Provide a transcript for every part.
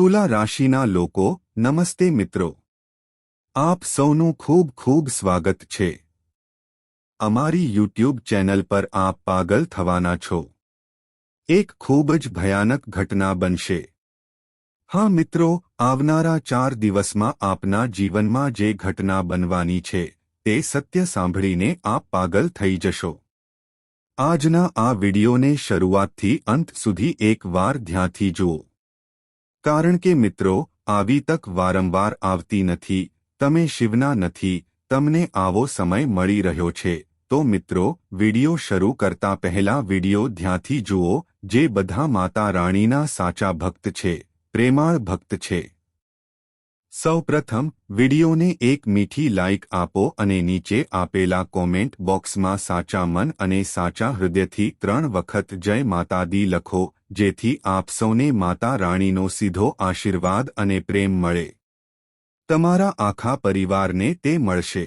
તુલા રાશિના લોકો, નમસ્તે મિત્રો. આપ સૌનું ખૂબ ખૂબ સ્વાગત છે. અમારી યુટ્યુબ ચેનલ પર આપ પાગલ થવાના છો. એક ખૂબ જ ભયાનક ઘટના બનશે. હા મિત્રો, આવનારા ચાર દિવસમાં આપના જીવનમાં જે ઘટના બનવાની છે, તે સત્ય સાંભળીને આપ પાગલ થઈ જશો. આજના આ વિડિયોને શરૂઆતથી અંત સુધી એક વાર ધ્યાનથી જુઓ. કારણ કે મિત્રો, આવી તક વારંવાર આવતી નથી, તમે શિવના નથી, તમને આવો સમય મળી રહ્યો છે. તો મિત્રો, વિડિયો શરૂ કરતા પહેલા વિડિયો ધ્યાંથી જુઓ, જે બધા માતા રાણીના સાચા ભક્ત છે, પ્રેમાળ ભક્ત છે. સૌપ્રથમ, વિડિયોને એક મીઠી લાઇક આપો અને નીચે આપેલા કોમેન્ટ બોક્સમાં સાચા મન અને સાચા હૃદયથી ત્રણ વખત જય માતાદી લખો, જેથી આપ સૌને માતા રાણીનો સીધો આશીર્વાદ અને પ્રેમ મળે. તમારા આખા પરિવારને તે મળશે.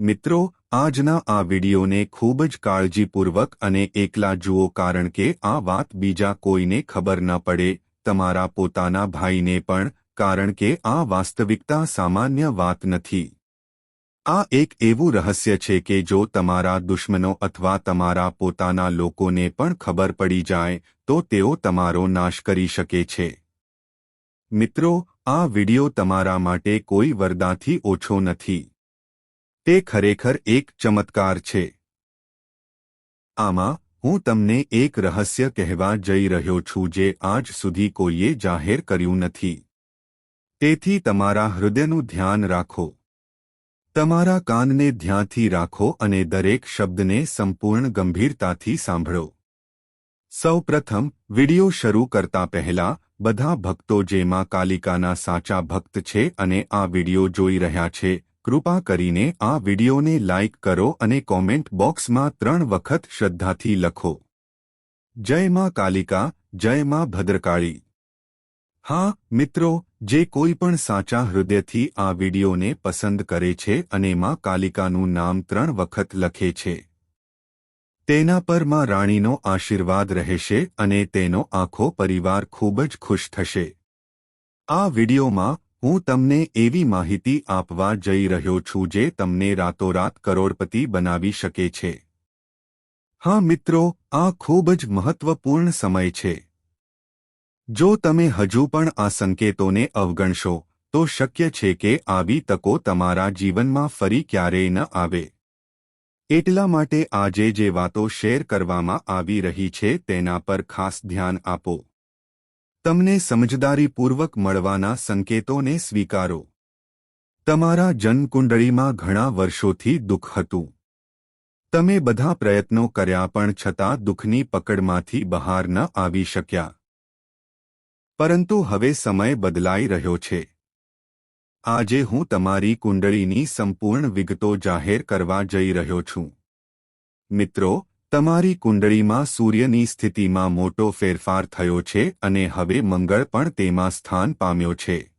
મિત્રો, આજના આ વિડિયોને ખૂબ જ કાળજીપૂર્વક અને એકલા જુઓ કારણ કે આ વાત બીજા કોઈને ખબર ન પડે, તમારા પોતાના ભાઈને પણ કારણ કે આ વાસ્તવિકતા સામાન્ય વાત નથી. આ એક એવું રહસ્ય છે કે જો તમારા દુશ્મનો અથવા તમારા પોતાના લોકોને પણ ખબર પડી જાય, તો તેઓ તમારો નાશ કરી શકે છે. મિત્રો, આ વિડિયો તમારા માટે કોઈ વરદાથી ઓછો નથી. તે ખરેખર એક ચમત્કાર છે. આમાં, હું તમને એક રહસ્ય કહેવા જઈ રહ્યો છું જે આજ સુધી કોઈએ જાહેર કર્યું નથી. તેથી તમારા હૃદયનું ધ્યાન રાખો. તમારા કાનને ધ્યાનથી રાખો અને દરેક શબ્દને સંપૂર્ણ ગંભીરતાથી સાંભળો. સૌપ્રથમ, વિડિયો શરૂ કરતા પહેલા, બધા ભક્તો જેમાં કાલિકાના સાચા ભક્ત છે અને આ વિડિયો જોઈ રહ્યા છે, કૃપા કરીને આ વિડિયોને લાઇક કરો અને કોમેન્ટ બોક્સમાં ત્રણ વખત શ્રદ્ધાથી લખો. જય માં કાલિકા, જય માં ભદ્રકાળી. હા, મિત્રો, જે કોઈ પણ સાચા હૃદયથી આ વિડીયોને પસંદ કરે છે અને માં કાલિકાનું નામ ત્રણ વખત લખે છે. તેના પરમાં રાણીનો આશીર્વાદ રહેશે અને તેનો આખો પરિવાર ખૂબ જ ખુશ થશે. આ વિડિયોમાં હું તમને એવી માહિતી આપવા જઈ રહ્યો છું જે તમને રાતોરાત કરોડપતિ બનાવી શકે છે. હા, મિત્રો, આ ખૂબ જ મહત્વપૂર્ણ સમય છે. જો તમે હજુ પણ આ સંકેતોને અવગણશો, તો શક્ય છે કે આવી તકો તમારા જીવનમાં ફરી ક્યારેય ન આવે. એટલા માટે આજે જે વાતો શેર કરવામાં આવી રહી છે તેના પર ખાસ ધ્યાન આપો. તમને સમજદારીપૂર્વક મળવાના સંકેતોને સ્વીકારો. તમારા જન્મકુંડળીમાં ઘણા વર્ષોથી દુઃખ હતું. તમે બધા પ્રયત્નો કર્યા પણ છતાં દુઃખની પકડમાંથી બહાર ન આવી શક્યા. પરંતુ હવે સમય બદલાઈ રહ્યો છે. આજે હું તમારી કુંડળીની સંપૂર્ણ વિગતો જાહેર કરવા જઈ રહ્યો છું. મિત્રો, તમારી કુંડળીમાં સૂર્યની સ્થિતિમાં મોટો ફેરફાર થયો છે અને હવે મંગળ પણ તેમાં સ્થાન પામ્યો છે.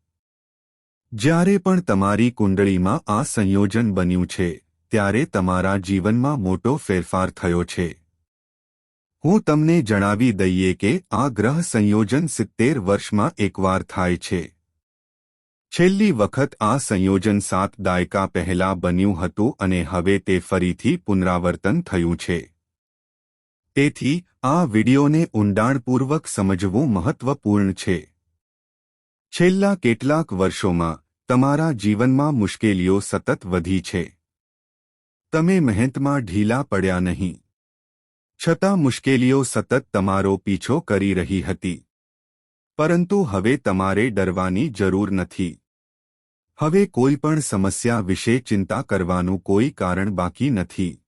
જ્યારે પણ તમારી કુંડળીમાં આ સંયોજન બન્યું છે, ત્યારે તમારા જીવનમાં મોટો ફેરફાર થયો છે. હું તમને જણાવી દઈએ કે આ ગ્રહ સંયોજન સિત્તેર વર્ષમાં એકવાર થાય છે. છેલ્લી વખત આ સંયોજન સાત દાયકા પહેલા બન્યું હતું અને હવે તે ફરીથી પુનરાવર્તન થયું છે. તેથી, આ વિડિયોને ઊંડાણપૂર્વક સમજવું મહત્વપૂર્ણ છે. છેલ્લા કેટલાક વર્ષોમાં, તમારા જીવનમાં મુશ્કેલીઓ સતત વધી છે. તમે મહેનતમાં ઢીલા પડ્યા નહીં. છતાં મુશ્કેલીઓ સતત તમારો પીછો કરી રહી હતી. પરંતુ હવે તમારે ડરવાની જરૂર નથી. હવે કોઈ પણ સમસ્યા વિશે ચિંતા કરવાનું કોઈ કારણ બાકી નથી.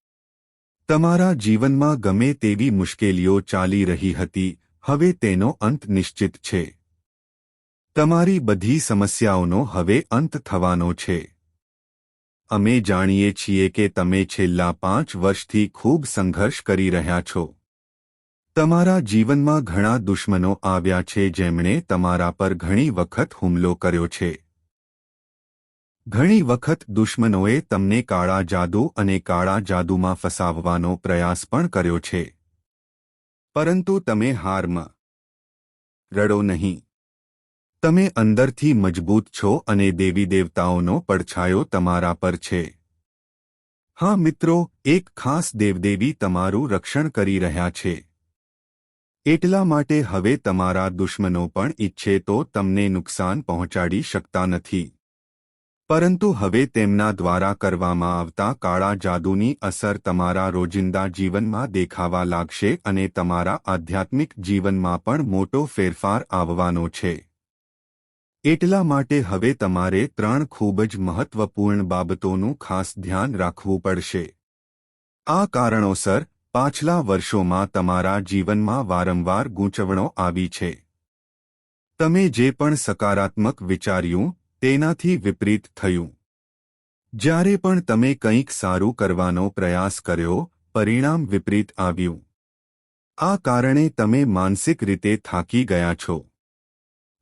તમારા જીવનમાં ગમે તેવી મુશ્કેલીઓ ચાલી રહી હતી, હવે તેનો અંત નિશ્ચિત છે. તમારી બધી સમસ્યાઓનો હવે અંત થવાનો છે. અમે જાણીએ છીએ કે તમે છેલ્લા પાંચ વર્ષથી ખૂબ સંઘર્ષ કરી રહ્યા છો. તમારા જીવનમાં ઘણા દુશ્મનો આવ્યા છે જેમણે તમારા પર ઘણી વખત હુમલો કર્યો છે. ઘણી વખત દુશ્મનોએ તમને કાળા જાદુ અને કાળા જાદુમાં ફસાવવાનો પ્રયાસ પણ કર્યો છે. પરંતુ તમે હારમાં રડો નહીં. તમે અંદરથી મજબૂત છો અને દેવી દેવતાઓનો પડછાયો તમારા પર છે. હા મિત્રો, એક ખાસ દેવદેવી તમારું રક્ષણ કરી રહ્યા છે. એટલા માટે હવે તમારા દુશ્મનો પણ ઈચ્છે તો તમને નુકસાન પહોંચાડી શકતા નથી. પરંતુ હવે તેમના દ્વારા કરવામાં આવતા કાળા જાદુની અસર તમારા રોજિંદા જીવનમાં દેખાવા લાગશે અને તમારા આધ્યાત્મિક જીવનમાં પણ મોટો ફેરફાર આવવાનો છે. એટલા માટે હવે તમારે ત્રણ ખૂબ જ મહત્વપૂર્ણ બાબતોનું ખાસ ધ્યાન રાખવું પડશે. આ કારણોસર, પાછલા વર્ષોમાં તમારા જીવનમાં વારંવાર ગૂંચવણો આવી છે. તમે જે પણ સકારાત્મક વિચાર્યું, તેનાથી વિપરીત થયું. જ્યારે પણ તમે કંઈક સારું કરવાનો પ્રયાસ કર્યો, પરિણામ વિપરીત આવ્યું. આ કારણે તમે માનસિક રીતે થાકી ગયા છો.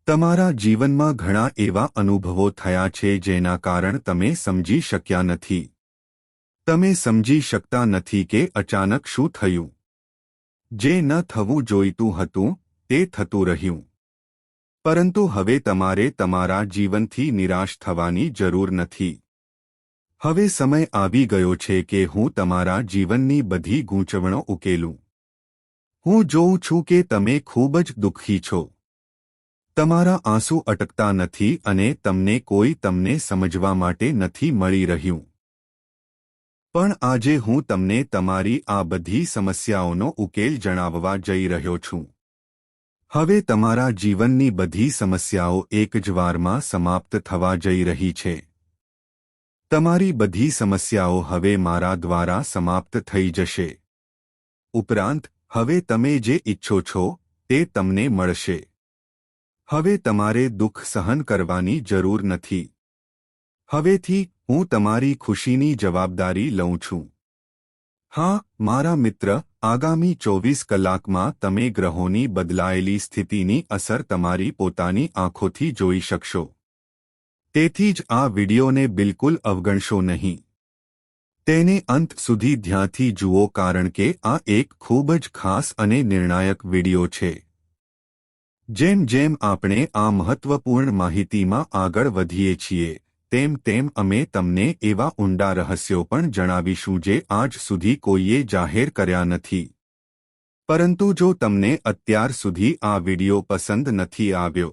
તમારા જીવનમાં ઘણા એવા અનુભવો થયા છે જેના કારણ તમે સમજી શક્યા નથી. તમે સમજી શકતા નથી કે અચાનક શું થયું. જે ન થવું જોઈતું હતું, તે થતું રહ્યું. પરંતુ હવે તમારે તમારા જીવનથી નિરાશ થવાની જરૂર નથી. હવે સમય આવી ગયો છે કે હું તમારા જીવનની બધી ગૂંચવણો ઉકેલું. હું જોઉં છું કે તમે ખૂબ જ દુઃખી છો. તમારા આંસુ અટકતા નથી અને તમને કોઈ તમને સમજવા માટે નથી મળી રહ્યું. પણ આજે હું તમને તમારી આ બધી સમસ્યાઓનો ઉકેલ જણાવવા જઈ રહ્યો છું. હવે તમારા જીવનની બધી સમસ્યાઓ એક જ વારમાં સમાપ્ત થવા જઈ રહી છે. તમારી બધી સમસ્યાઓ હવે મારા દ્વારા સમાપ્ત થઈ જશે. ઉપરાંત, હવે તમે જે ઈચ્છો છો, તે તમને મળશે. હવે તમારે દુઃખ સહન કરવાની જરૂર નથી. હવેથી હું તમારી ખુશીની જવાબદારી લઉં છું. હા, મારા મિત્ર, આગામી ચોવીસ કલાકમાં તમે ગ્રહોની બદલાયેલી સ્થિતિની અસર તમારી પોતાની આંખોથી જોઈ શકશો. તેથી જ આ વિડિયોને બિલકુલ અવગણશો નહીં. તેને અંત સુધી ધ્યાનથી જુઓ કારણ કે આ એક ખૂબ જ ખાસ અને નિર્ણાયક વિડિયો છે. જેમ જેમ આપણે આ મહત્વપૂર્ણ માહિતીમાં આગળ વધીએ છીએ, તેમ તેમ અમે તમને એવા ઊંડા રહસ્યો પણ જણાવીશું જે આજ સુધી કોઈએ જાહેર કર્યા નથી. પરંતુ જો તમને અત્યાર સુધી આ વિડિયો પસંદ નથી આવ્યો,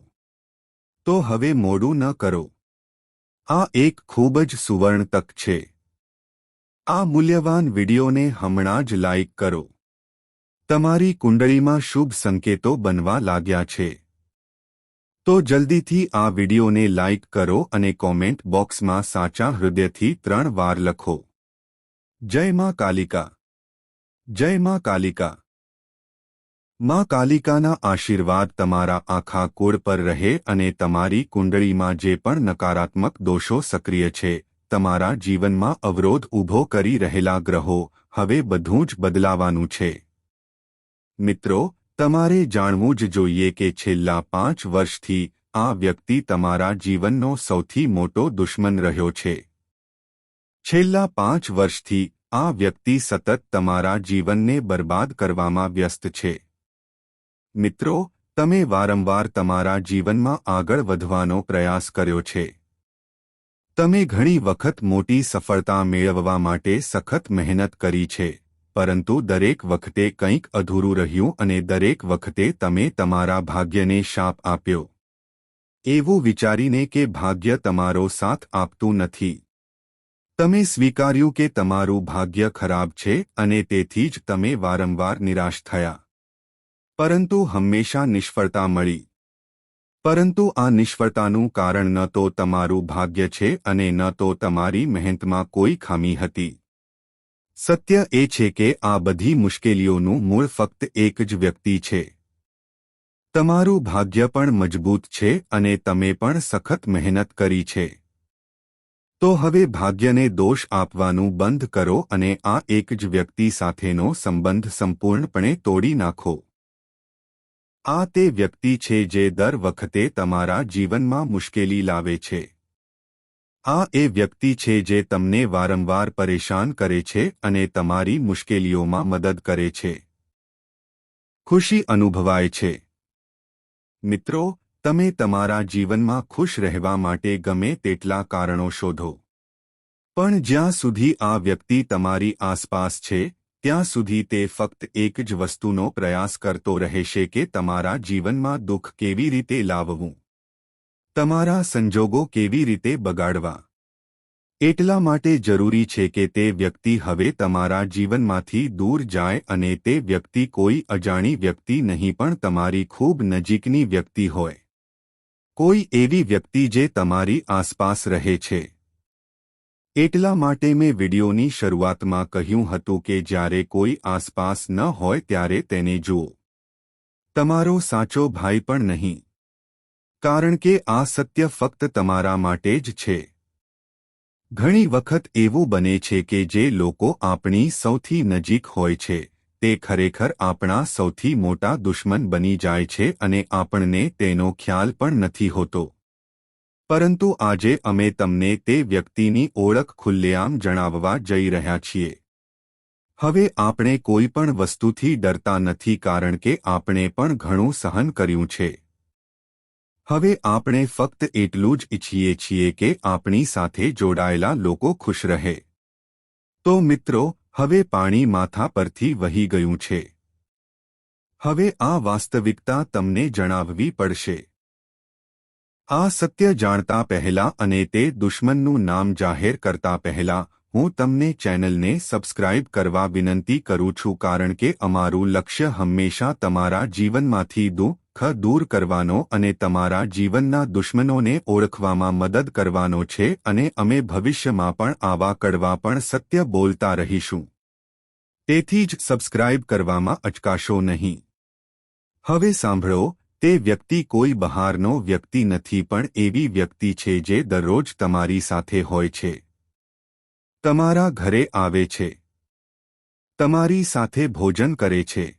તો હવે મોડું ન કરો. આ એક ખૂબ જ સુવર્ણ તક છે. આ મૂલ્યવાન વિડિયોને હમણાં જ લાઇક કરો. તમારી કુંડળીમાં શુભ સંકેતો બનવા લાગ્યા છે. તો જલ્દીથી આ વિડિયોને લાઇક કરો અને કોમેન્ટ બોક્સમાં સાચા હૃદયથી ત્રણ વાર લખો. જય માં કાલિકા. જય માં કાલિકા. માં કાલિકાના આશીર્વાદ તમારા આખા કુળ પર રહે અને તમારી કુંડળીમાં જે પણ નકારાત્મક દોષો સક્રિય છે, તમારા જીવનમાં અવરોધ ઊભો કરી રહેલા ગ્રહો, હવે બધું જ બદલાવાનું છે. મિત્રો, તમારે જાણવું જ જોઈએ કે છેલ્લા પાંચ વર્ષથી આ વ્યક્તિ તમારા જીવનનો સૌથી મોટો દુશ્મન રહ્યો છે. છેલ્લા પાંચ વર્ષથી આ વ્યક્તિ સતત તમારા જીવનને બરબાદ કરવામાં વ્યસ્ત છે. મિત્રો, તમે વારંવાર તમારા જીવનમાં આગળ વધવાનો પ્રયાસ કર્યો છે. તમે ઘણી વખત મોટી સફળતા મેળવવા માટે સખત મહેનત કરી છે. પરંતુ દરેક વખતે કંઈક અધૂરું રહ્યું અને દરેક વખતે તમે તમારા ભાગ્યને શાપ આપ્યો. એવું વિચારીને કે ભાગ્ય તમારો સાથ આપતું નથી. તમે સ્વીકાર્યું કે તમારું ભાગ્ય ખરાબ છે અને તેથી જ તમે વારંવાર નિરાશ થયા. પરંતુ હંમેશા નિષ્ફળતા મળી. પરંતુ આ નિષ્ફળતાનું કારણ ન તો તમારું ભાગ્ય છે અને ન તો તમારી મહેનતમાં કોઈ ખામી હતી. સત્ય એ છે કે આ બધી મુશ્કેલીઓનું મૂળ ફક્ત એક જ વ્યક્તિ છે. તમારું ભાગ્ય પણ મજબૂત છે અને તમે પણ સખત મહેનત કરી છે. તો હવે ભાગ્યને દોષ આપવાનું બંધ કરો અને આ એક જ વ્યક્તિ સાથેનો સંબંધ સંપૂર્ણપણે તોડી નાખો. આ તે વ્યક્તિ છે જે દર વખતે તમારા જીવનમાં મુશ્કેલી લાવે છે. આ એ વ્યક્તિ છે જે તમને વારંવાર પરેશાન કરે છે અને તમારી મુશ્કેલીઓમાં મદદ કરે છે. ખુશી અનુભવાય છે. મિત્રો, તમે તમારા જીવનમાં ખુશ રહેવા માટે ગમે તેટલા કારણો શોધો. પણ જ્યાં સુધી આ વ્યક્તિ તમારી આસપાસ છે, ત્યાં સુધી તે ફક્ત એક જ વસ્તુનો પ્રયાસ કરતો રહેશે કે તમારા જીવનમાં દુઃખ કેવી રીતે લાવવું. તમારા સંજોગો કેવી રીતે બગાડવા? એટલા માટે જરૂરી છે કે તે વ્યક્તિ હવે તમારા જીવનમાંથી દૂર જાય અને તે વ્યક્તિ કોઈ અજાણી વ્યક્તિ નહીં પણ તમારી ખૂબ નજીકની વ્યક્તિ હોય. કોઈ એવી વ્યક્તિ જે તમારી આસપાસ રહે છે. એટલા માટે મેં વિડિયોની શરૂઆતમાં કહ્યું હતું કે જ્યારે કોઈ આસપાસ ન હોય ત્યારે તેને જુઓ. તમારો સાચો ભાઈ પણ નહીં. કારણ કે આ સત્ય ફક્ત તમારા માટે જ છે. ઘણી વખત એવું બને છે કે જે લોકો આપણી સૌથી નજીક હોય છે, તે ખરેખર આપણા સૌથી મોટા દુશ્મન બની જાય છે અને આપણને તેનો ખ્યાલ પણ નથી હોતો. પરંતુ આજે અમે તમને તે વ્યક્તિની ઓળખ ખુલ્લેઆમ જણાવવા જઈ રહ્યા છીએ. હવે આપણે કોઈ પણ વસ્તુથી ડરતા નથી કારણ કે આપણે પણ ઘણું સહન કર્યું છે. હવે આપણે ફક્ત એટલું જ ઈચ્છીએ છીએ કે આપણી સાથે જોડાયેલા લોકો ખુશ રહે. તો મિત્રો, હવે પાણી માથા પરથી વહી ગયું છે. હવે આ વાસ્તવિકતા તમને જણાવવી પડશે. આ સત્ય જાણતા પહેલા અને તે દુશ્મનનું નામ જાહેર કરતા પહેલા હું તમને ચેનલને સબસ્ક્રાઇબ કરવા વિનંતી કરું છું કારણ કે અમારું લક્ષ્ય હંમેશા તમારા જીવનમાંથી દુઃખ દૂર કરવાનો અને તમારા જીવનના દુશ્મનોને ઓળખવામાં મદદ કરવાનો છે અને અમે ભવિષ્યમાં પણ આવા કડવા પણ સત્ય બોલતા રહીશું. તેથી જ સબસ્ક્રાઇબ કરવામાં અચકાશો નહીં. હવે સાંભળો, તે વ્યક્તિ કોઈ બહારનો વ્યક્તિ નથી પણ એવી વ્યક્તિ છે જે દરરોજ તમારી સાથે હોય છે. તમારા ઘરે આવે છે. તમારી સાથે ભોજન કરે છે.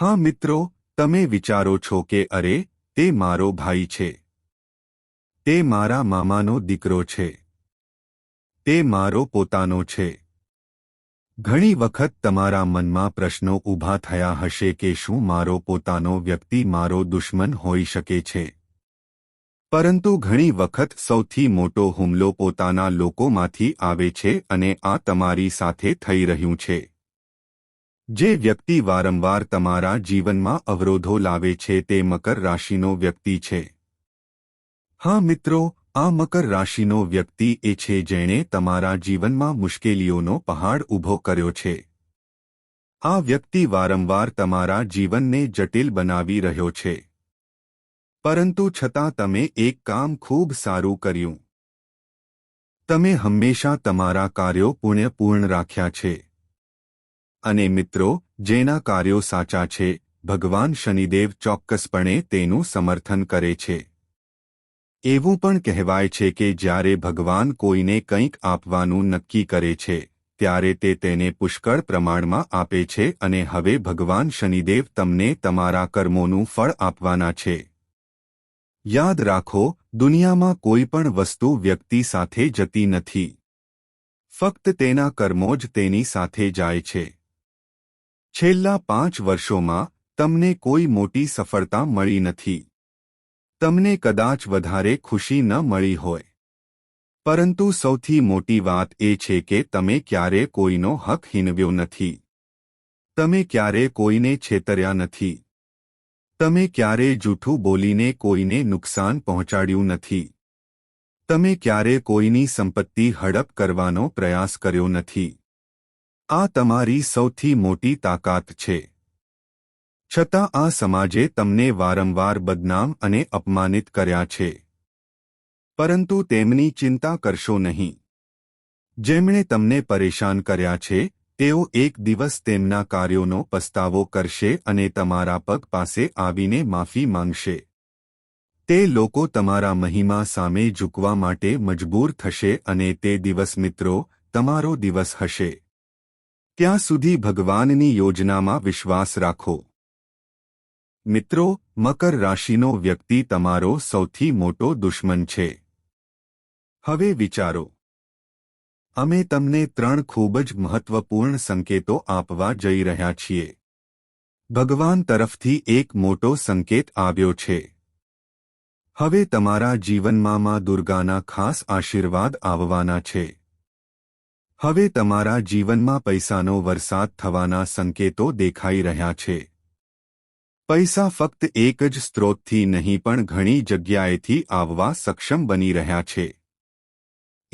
હા મિત્રો, તમે વિચારો છો કે અરે, તે મારો ભાઈ છે. તે મારા મામાનો દીકરો છે. તે મારો પોતાનો છે. ઘણી વખત તમારા મનમાં પ્રશ્નો ઊભા થયા હશે કે શું મારો પોતાનો વ્યક્તિ મારો દુશ્મન હોઈ શકે છે? પરંતુ ઘણી વખત સૌથી મોટો હુમલો પોતાના લોકોમાંથી આવે છે અને આ તમારી સાથે થઈ રહ્યું છે. જે વ્યક્તિ વારંવાર તમારા જીવનમાં અવરોધો લાવે છે તે મકર રાશિનો વ્યક્તિ છે. હા મિત્રો, આ મકર રાશિનો વ્યક્તિ એ છે જેણે તમારા જીવનમાં મુશ્કેલીઓનો પહાડ ઊભો કર્યો છે. આ વ્યક્તિ વારંવાર તમારા જીવનને જટિલ બનાવી રહ્યો છે. પરંતુ છતાં તમે એક કામ ખૂબ સારું કર્યું. તમે હંમેશા તમારા કાર્યો પુણ્યપૂર્ણ રાખ્યા છે. અને મિત્રો, જેના કાર્યો સાચા છે, ભગવાન શનિદેવ ચોક્કસપણે તેનું સમર્થન કરે છે. એવું પણ કહેવાય છે કે જ્યારે ભગવાન કોઈને કંઈક આપવાનું નક્કી કરે છે, ત્યારે તે તેને પુષ્કળ પ્રમાણમાં આપે છે અને હવે ભગવાન શનિદેવ તમને તમારા કર્મોનું ફળ આપવાના છે. યાદ રાખો, દુનિયામાં કોઈ પણ વસ્તુ વ્યક્તિ સાથે જતી નથી. ફક્ત તેના કર્મો જ તેની સાથે જાય છે. છેલ્લા પાંચ વર્ષોમાં, તમને કોઈ મોટી સફળતા મળી નથી. તમને કદાચ વધારે ખુશી ન મળી હોય. પરંતુ સૌથી મોટી વાત એ છે કે તમે ક્યારે કોઈનો હક હિનવ્યો નથી. તમે ક્યારે કોઈને છેતર્યા નથી. તમે ક્યારે જૂઠું બોલીને કોઈને નુકસાન પહોંચાડ્યું નથી. તમે ક્યારે કોઈની સંપત્તિ હડપ કરવાનો પ્રયાસ કર્યો નથી. આ તમારી સૌથી મોટી તાકાત છે. છતાં આ સમાજે તમને વારંવાર બદનામ અને અપમાનિત કર્યા છે. પરંતુ તેમની ચિંતા કરશો નહીં. જેમણે તમને પરેશાન કર્યા છે તેઓ એક દિવસ તેમના કાર્યોનો પસ્તાવો કરશે અને તમારા પગ પાસે આવીને માફી માંગશે. તે લોકો તમારા મહિમા સામે ઝૂકવા માટે મજબૂર થશે અને તે દિવસ મિત્રો, તમારો દિવસ હશે. ત્યાં સુધી ભગવાનની યોજનામાં વિશ્વાસ રાખો. મિત્રો, મકર રાશિનો વ્યક્તિ તમારો સૌથી મોટો દુશ્મન છે. હવે વિચારો. અમે તમને ત્રણ ખૂબ જ મહત્વપૂર્ણ સંકેતો આપવા જઈ રહ્યા છીએ. ભગવાન તરફથી એક મોટો સંકેત આવ્યો છે. હવે તમારા જીવનમાં માં દુર્ગાના ખાસ આશીર્વાદ આવવાના છે. હવે તમારા જીવનમાં પૈસાનો વરસાદ થવાના સંકેતો દેખાઈ રહ્યા છે. પૈસા ફક્ત એક જ સ્ત્રોતથી નહીં પણ ઘણી જગ્યાએથી આવવા સક્ષમ બની રહ્યા છે.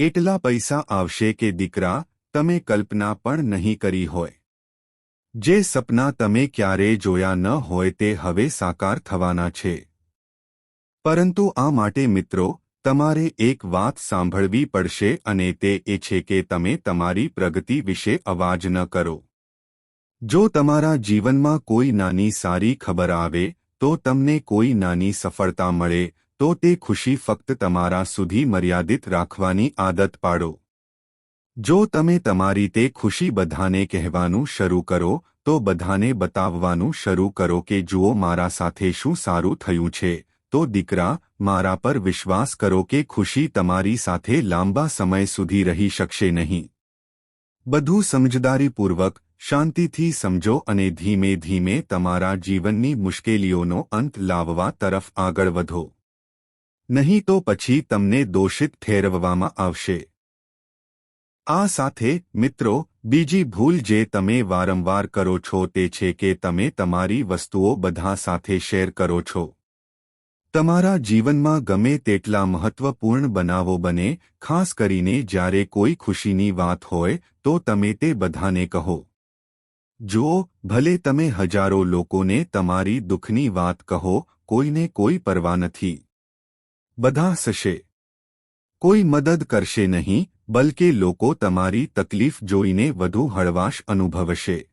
એટલા પૈસા આવશે કે દીકરા, તમે કલ્પના પણ નહીં કરી હોય. જે સપના તમે ક્યારેય જોયા ન હોય તે હવે સાકાર થવાના છે. પરંતુ આ માટે મિત્રો, તમારે એક વાત સાંભળવી પડશે અને તે એ છે કે તમે તમારી પ્રગતિ વિશે અવાજ ન કરો. જો તમારા જીવનમાં કોઈ નાની સારી ખબર આવે, તો તમને કોઈ નાની સફળતા મળે તો તે ખુશી ફક્ત તમારા સુધી મર્યાદિત રાખવાની આદત પાડો. જો તમે તમારી તે ખુશી બધાને કહેવાનું શરૂ કરો, તો બધાને બતાવવાનું શરૂ કરો કે જુઓ મારા સાથે શું સારું થયું છે. તો દીકરા, મારા પર વિશ્વાસ કરો કે ખુશી તમારી સાથે લાંબા સમય સુધી રહી શકશે નહીં. બધું સમજદારીપૂર્વક, શાંતિથી સમજો અને ધીમે ધીમે તમારા જીવનની મુશ્કેલીઓનો અંત લાવવા તરફ આગળ વધો. નહીં તો પછી તમને દોષિત ઠેરવવામાં આવશે. આ સાથે, મિત્રો, બીજી ભૂલ જે તમે વારંવાર કરો છો તે છે કે તમે તમારી વસ્તુઓ બધા સાથે શેર કરો છો. તમારા જીવનમાં ગમે તેટલા મહત્વપૂર્ણ બનાવો બને, ખાસ કરીને જ્યારે કોઈ ખુશીની વાત હોય, તો તમે તે બધાને કહો. જો, ભલે તમે હજારો લોકોને તમારી દુઃખની વાત કહો, કોઈને કોઈ પરવા નથી. બધા સશે કોઈ મદદ કરશે નહીં, બલકે લોકો તમારી તકલીફ જોઈને વધુ હળવાશ અનુભવશે.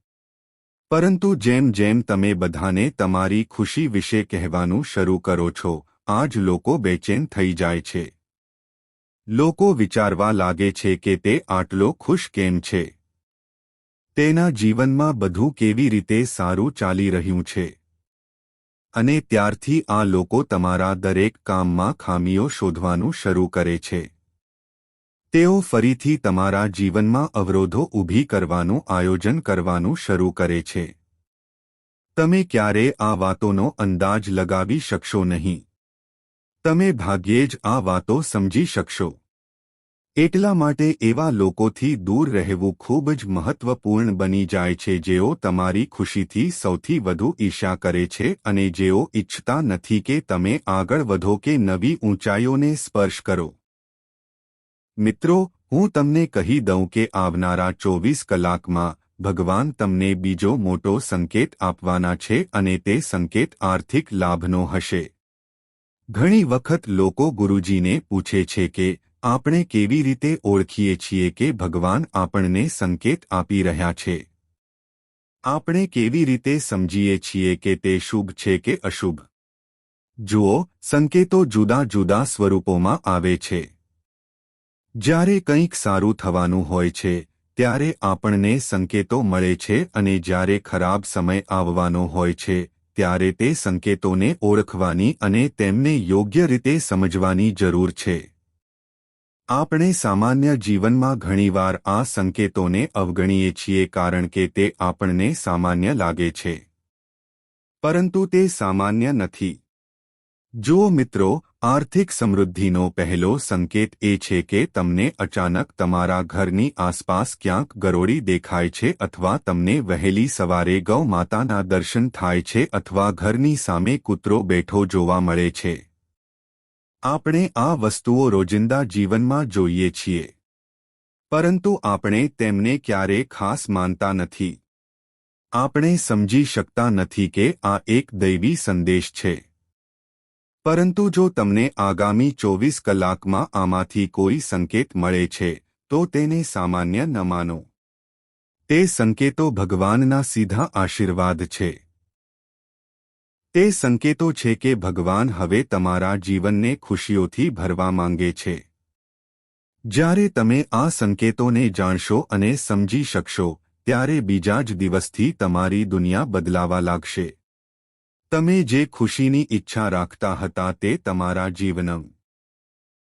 પરંતુ જેમ જેમ તમે બધાને તમારી ખુશી વિશે કહેવાનું શરૂ કરો છો, આજ લોકો બેચેન થઈ જાય છે. લોકો વિચારવા લાગે છે કે તે આટલો ખુશ કેમ છે? તેના જીવનમાં બધું કેવી રીતે સારું ચાલી રહ્યું છે? અને ત્યારથી આ લોકો તમારા દરેક કામમાં ખામીઓ શોધવાનું શરૂ કરે છે. તેઓ ફરીથી તમારા જીવનમાં અવરોધો ઊભી કરવાનું આયોજન કરવાનું શરૂ કરે છે. તમે ક્યારે આ વાતોનો અંદાજ લગાવી શકશો નહીં. તમે ભાગ્યે જ આ વાતો સમજી શકશો. એટલા માટે એવા લોકોથી દૂર રહેવું ખૂબ જ મહત્વપૂર્ણ બની જાય છે જેઓ તમારી ખુશીથી સૌથી વધુ ઈર્ષા કરે છે અને જેઓ ઇચ્છતા નથી કે તમે આગળ વધો કે નવી ઊંચાઈઓને સ્પર્શ કરો. મિત્રો, હું તમને કહી દઉં કે આવનારા ચોવીસ કલાકમાં ભગવાન તમને બીજો મોટો સંકેત આપવાના છે અને તે સંકેત આર્થિક લાભનો હશે. ઘણી વખત લોકો ગુરુજીને પૂછે છે કે આપણે કેવી રીતે ઓળખીએ છીએ કે ભગવાન આપણને સંકેત આપી રહ્યા છે? આપણે કેવી રીતે સમજીએ છીએ કે તે શુભ છે કે અશુભ? જુઓ, સંકેતો જુદા જુદા સ્વરૂપોમાં આવે છે. જ્યારે કંઈક સારું થવાનું હોય છે, ત્યારે આપણને સંકેતો મળે છે અને જ્યારે ખરાબ સમય આવવાનો હોય છે, ત્યારે તે સંકેતોને ઓળખવાની અને તેમને યોગ્ય રીતે સમજવાની જરૂર છે. આપણે સામાન્ય જીવનમાં ઘણીવાર આ સંકેતોને અવગણીએ છીએ કારણ કે તે આપણને સામાન્ય લાગે છે. પરંતુ તે સામાન્ય નથી. જો મિત્રો, આર્થિક સમૃદ્ધિનો પહેલો સંકેત એ છે કે તમને અચાનક તમારા ઘરની આસપાસ ક્યાંક ગરોળી દેખાય છે અથવા તમને વહેલી સવારે ગૌ માતાના દર્શન થાય છે અથવા ઘરની સામે કૂતરો બેઠો જોવા મળે છે. આપણે આ વસ્તુઓ રોજિંદા જીવનમાં જોઈએ છીએ. પરંતુ આપણે તેમને ક્યારે ખાસ માનતા નથી. આપણે સમજી શકતા નથી કે આ એક દૈવી સંદેશ છે. પરંતુ જો તમને આગામી ચોવીસ કલાકમાં આમાંથી કોઈ સંકેત મળે છે, તો તેને સામાન્ય ન માનો. તે સંકેતો ભગવાનના સીધા આશીર્વાદ છે. તે સંકેતો છે કે ભગવાન હવે તમારા જીવનને ખુશીઓથી ભરવા માંગે છે. જ્યારે તમે આ સંકેતોને જાણશો અને સમજી શકશો, ત્યારે બીજા જ દિવસથી તમારી દુનિયા બદલાવા લાગશે. તમે જે ખુશીની ઈચ્છા રાખતા હતા તે તમારા જીવનમ